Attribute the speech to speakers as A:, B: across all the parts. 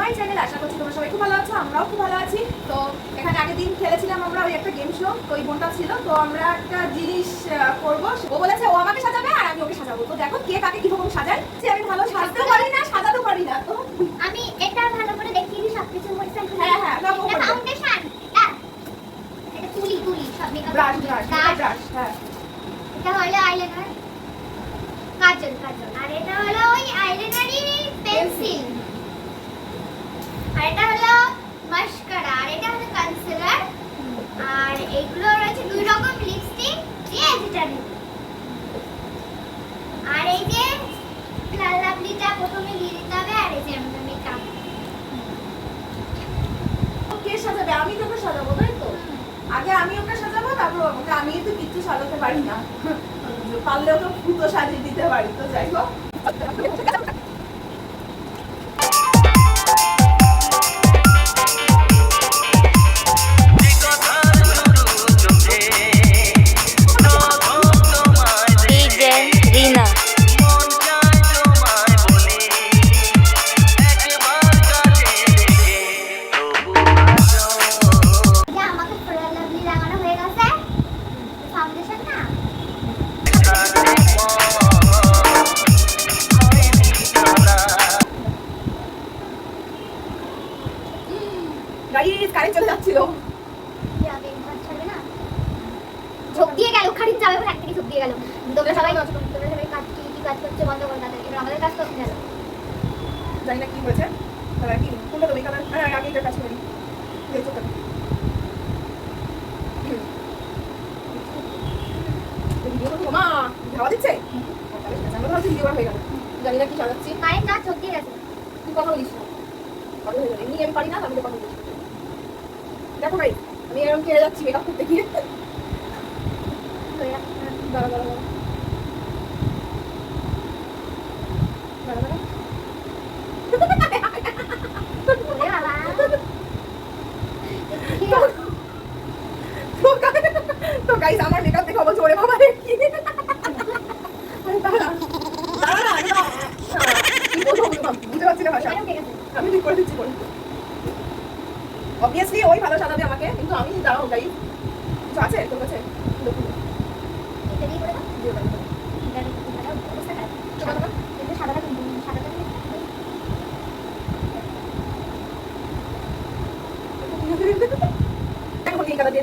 A: My channel আশা করছি তোমরা সবাই খুব ভালো আছো আমরাও খুব ভালো আছি। তো এখানে আগের দিন খেলেছিলাম আমরা ওই একটা গেম শো তো ওই বোনটা ছিল তো আমরা একটা জিনিস করব। ও বলেছে ও আমাকে সাজাবে আর আমি ওকে সাজাবো। তো দেখো কে কাকে কীরকম সাজায় সে আমি ভালো সাজতেও পারি না সাজাতেও পারি না। তো
B: আমি এটা ভালো করে দেখিয়ে দিই সবকিছু
A: হ্যাঁ, হ্যাঁ,
B: এটা ফাউন্ডেশন এটা তুলি তুলি সব মেকআপ
A: ব্রাশ ব্রাশ ব্রাশ হ্যাঁ।
B: এটা হলো আইলাইনার কাজল কাজল। আর এটা হলো ওই আইলাইনারই পেন্সিল এটা হলো মাস্কারা আর এটা হলো কনসিলার আর এইগুলো রয়েছে দুই রকম লিপস্টিক দিয়ে যেটা আর এই যে লাল লাভলিটা প্রথমে দিয়ে দিতে হবে আর এই যে আমাদের মেকআপ
A: কে সাজাবে? আমি তোকে সাজাবো তাই তো? আগে আমি ওকে সাজাবো তারপর ও আমাকে। আমি তো কিচ্ছু সাজাতে পারি না। পারলে ওকে ফুটো সাজিয়ে দিতে পারি তো যাই হোক।
B: সবাই তোমরা সবাই কাজ কি কি কাজ করছে বন্ধ করে তাদের এবার আমাদের কাজ করতে গেল
A: জানি না কি হয়েছে তারা কি কোনটা তুমি কালার হ্যাঁ আগে এটা কাজ করি দেখো। তো ভিডিও করব মা খাওয়া দিচ্ছে? আমরা ভাবছি ভিডিও হয়ে গেল। জানি না কি সাজাচ্ছি।
B: দিয়ে গেছে।
A: তুই কথা বলিস না। কথা বলিস এমনি আমি পারি না আমি তো কথা বলিস দেখো ভাই আমি এরকম খেয়ে যাচ্ছি মেকআপ করতে গিয়ে। দাঁড়া দাঁড়া দাঁড়া দাঁড়া দাঁড়া
B: ওরে বাবা
A: তো গাইস আমার মেকআপ দেখে অবশ্য ওরে বাবা কি বুঝতে পারছি না ভাষা আমি ঠিক করে দিচ্ছি অবভিয়াসলি ওই ভালো সাজাবে আমাকে কিন্তু আমি দাঁড়াও গাই কিছু আছে তোর কাছে? দেখুন,
B: এটা দিয়ে করে দাও
A: দিয়ে দাও।
B: এটা এটা অবস্থা খারাপ
A: চলো, চলো।
B: কিন্তু সাদাটা কিন্তু সাদাটা কিন্তু
A: এখন এই কালার দিয়ে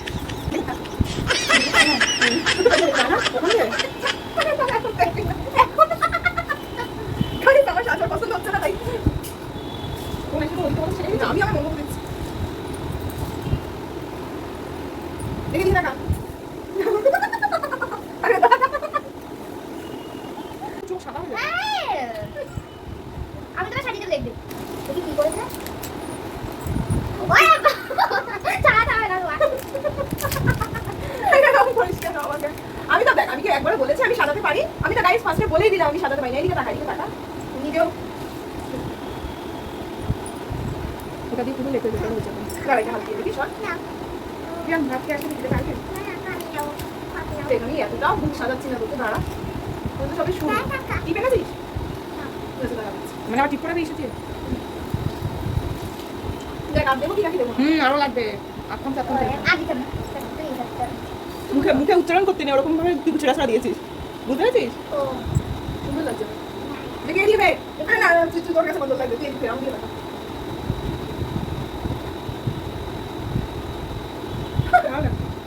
A: আমি আমার মনে দিচ্ছি দেখে দিই টাকা আরে দাদা চোখ সাদা হয়ে গেছে।
B: আমি তোমার শাড়িটা দেখবে দেখি কি করেছে ওরে ছাড়া ছাড়া না তোমার
A: এরকম করিস কেন আমাকে? আমি তো দেখ আমি কি একবার বলেছি আমি সাজাতে পারি আমি তো গাইস ফার্স্টে সাজাতে পারি না এদিকে টাকা এদিকে টাকা নিজেও ওটা দিয়ে পুরো লেপে দিতে হয়েছে দাঁড়া এটা হাত দিয়ে দেখি কিরম ভাত খেয়ে আসলে দিতে পারবে
B: না আমি যাব আমি যাব
A: দেখ আমি এতটাও মুখ সাজাচ্ছি না তোকে দাঁড়া। তুই তো সবই শুনি কি পেনেছিস
C: মানে আবার করে আরও লাগবে। মুখে মুখে উচ্চারণ করতে নেই ওরকম ভাবে তুই ছেড়া ছাড়া দিয়েছিস। বুঝতে পেরেছিস?
A: দেখে এদিকে বে না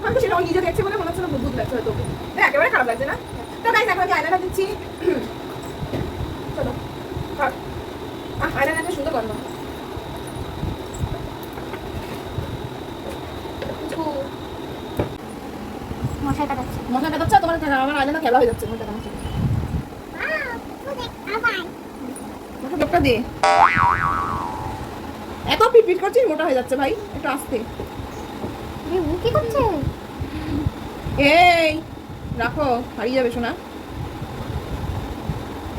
A: তোর দিয়ে দেখছে বলে মনে হচ্ছে না বুদ্ধ লাগছে একেবারে খারাপ লাগছে না। তো এখন আয়নাটা দিচ্ছি। চলো আয়নাটা সুন্দর তোমার আমার আয়নাটা খেলা হয়ে যাচ্ছে মশলা দে। করছিস মোটা হয়ে যাচ্ছে ভাই একটু আস্তে।
B: কি করছে?
A: এই রাখো হারিয়ে যাবে শোনা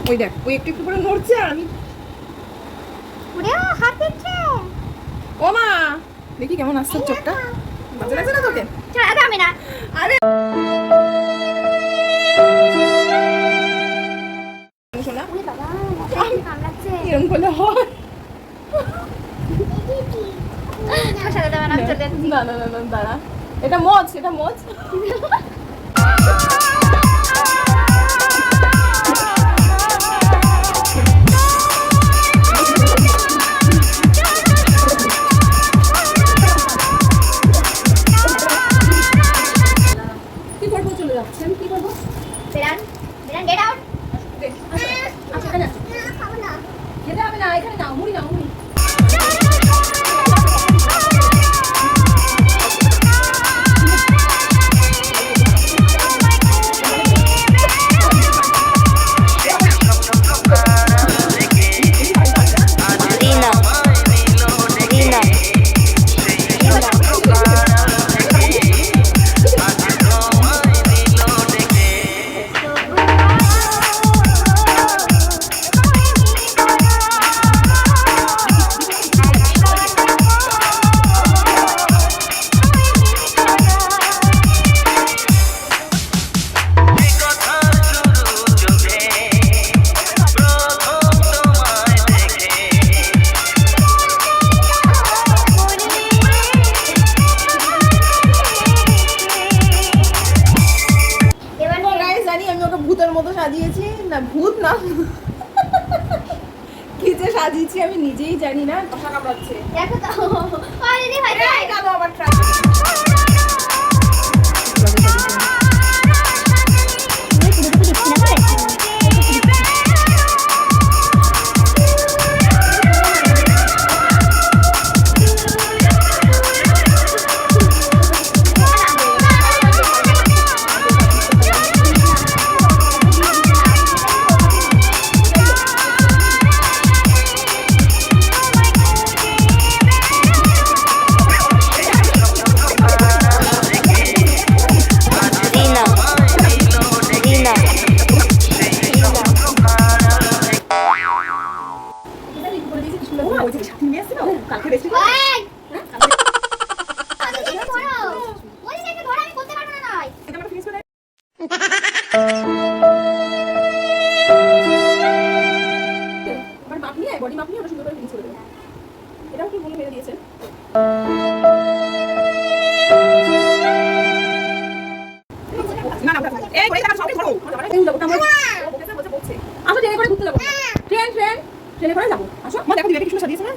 A: ওই দেখ ওই একটু একটু করে নড়ছে আর আমি
B: ওরে ও হাত দিচ্ছে।
A: ও মা দেখি কেমন আসছে চোখটা। বাজে লাগছে না তোকে?
B: আমি না।
A: আরে
B: না
A: না না দাঁড়া। এটা মজ এটা মজ। নিজেই জানি না
B: দেখো হয়ে
A: তো আবার আসো ট্রেনে করে ঘুরতে যাব ট্রেন ট্রেন ট্রেনে করে যাব আসো মা না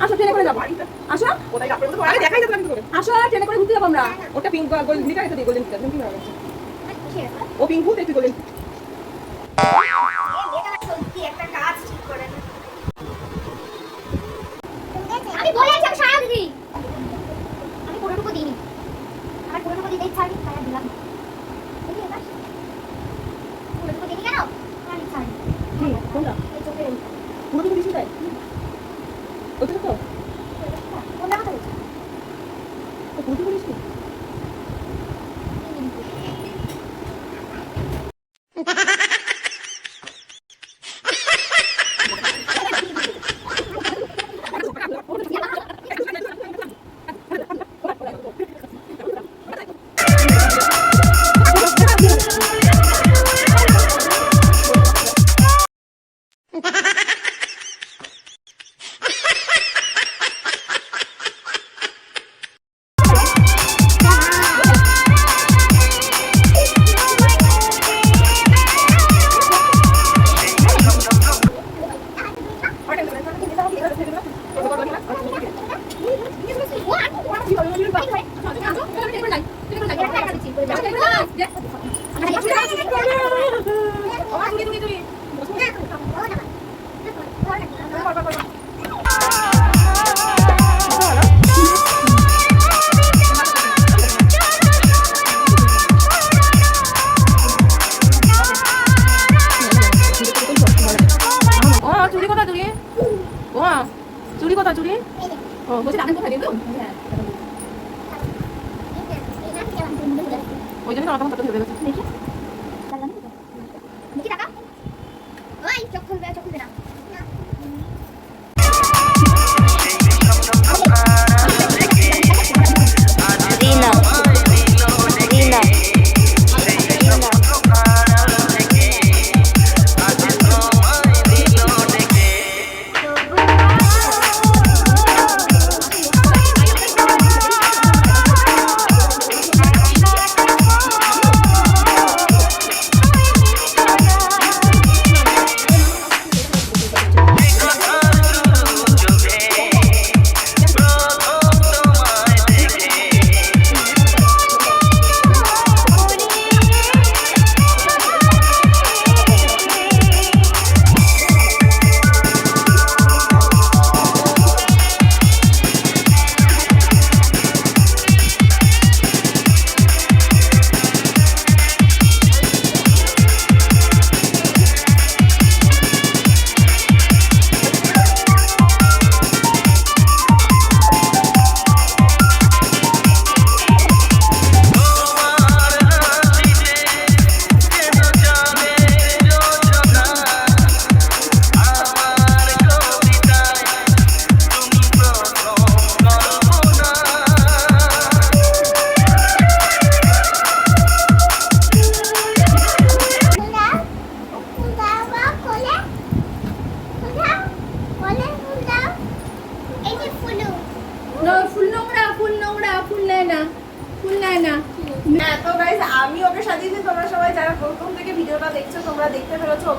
A: আসো ট্রেনে করে যাব আসো রাখতে বলতে আরে দেখাই যাবে করে আসো ট্রেনে করে ঘুরতে যাব আমরা ওটা পিঙ্ক গোল্ডেন ও পিঙ্ক ভূত গোল্ডেন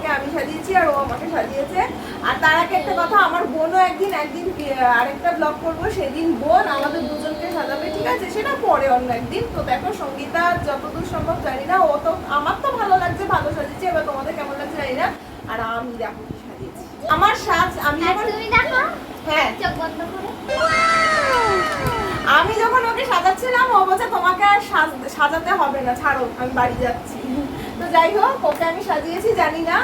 B: আমি
A: সাজিয়েছি আর ও আমাকে সাজিয়েছে। আর তার আগে একটা কথা আমার বোনও একদিন একদিন আরেকটা ব্লগ করব সেদিন বোন আমাদের দুজনকে সাজাবে ঠিক আছে? সেটা পরে অন্য একদিন। তো দেখো সঙ্গীতা যতদূর সম্ভব জানি না ও তো আমার তো ভালো লাগছে ভালো সাজিয়েছি। এবার তোমাদের কেমন লাগছে জানি না। আর আমি দেখো কি সাজিয়েছি। আমার সাজ আমি হ্যাঁ।
B: চোখ বন্ধ করে।
A: আমি যখন ওকে সাজাচ্ছিলাম ও বলছে তোমাকে আর সাজ- সাজাতে হবে না ছাড়ো আমি বাড়ি যাচ্ছি। তো যাই হোক ওকে আমি সাজিয়েছি জানি না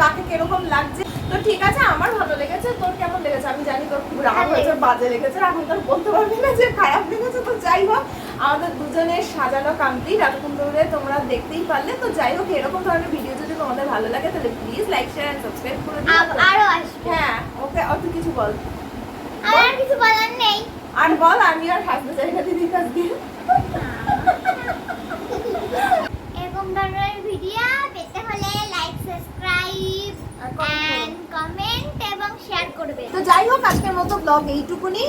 A: কাকে কীরকম লাগছে। তো ঠিক আছে আমার ভালো লেগেছে। তোর কেমন লেগেছে? আমি জানি তোর খুব রাগ হয়েছে বাজে লেগেছে এখন তোর বলতে পারবি না যে খারাপ লেগেছে। তো যাই হোক আমাদের দুজনের সাজানো কমপ্লিট এতক্ষণ ধরে তোমরা দেখতেই পারলে। তো যাই হোক এরকম ধরনের ভিডিও যদি তোমাদের ভালো লাগে তাহলে please like share and subscribe করে
B: আরও আসবে।
A: হ্যাঁ ওকে অত কিছু বল।
B: আর কিছু বলার নেই।
A: আর বল আমি আর হাসতে চাই না দিদির কাছ দিয়ে।
B: ধরনের ভিডিও পেতে হলে লাইক সাবস্ক্রাইব। এন্ড কমেন্ট এবং শেয়ার করবে।
A: তো যাই হোক আজকের মতো ব্লগ এইটুকুনি।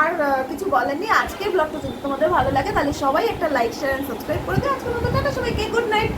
A: আর কিছু বলেননি আজকের ব্লগটা যদি তোমাদের ভালো লাগে তাহলে সবাই একটা লাইক শেয়ার এন্ড সাবস্ক্রাইব করে দিও। আজকের মতো টাটা সবাইকে। Good night